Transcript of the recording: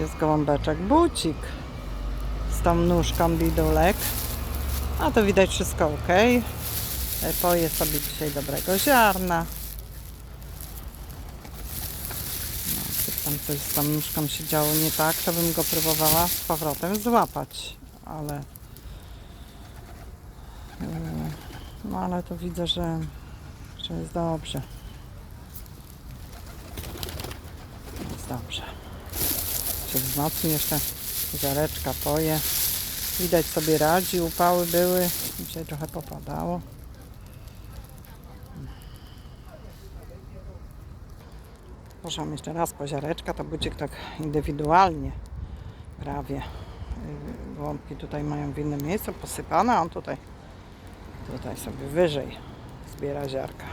Jest gołąbeczek bucik z tą nóżką bidulek. A to widać wszystko ok. Poje sobie dzisiaj dobrego ziarna. No, tam coś z tą nóżką się działo nie tak, to bym go próbowała z powrotem złapać. Ale yy, no ale to widzę, że, że jest dobrze. Jest dobrze. Się wzmocni jeszcze ziareczka poje. Widać sobie radzi, upały były. Dzisiaj trochę popadało. Poszłam jeszcze raz po ziareczka, to bucik tak indywidualnie prawie. Yy, Gołąbki tutaj mają w innym miejscu posypane, on tutaj, tutaj sobie wyżej zbiera ziarka.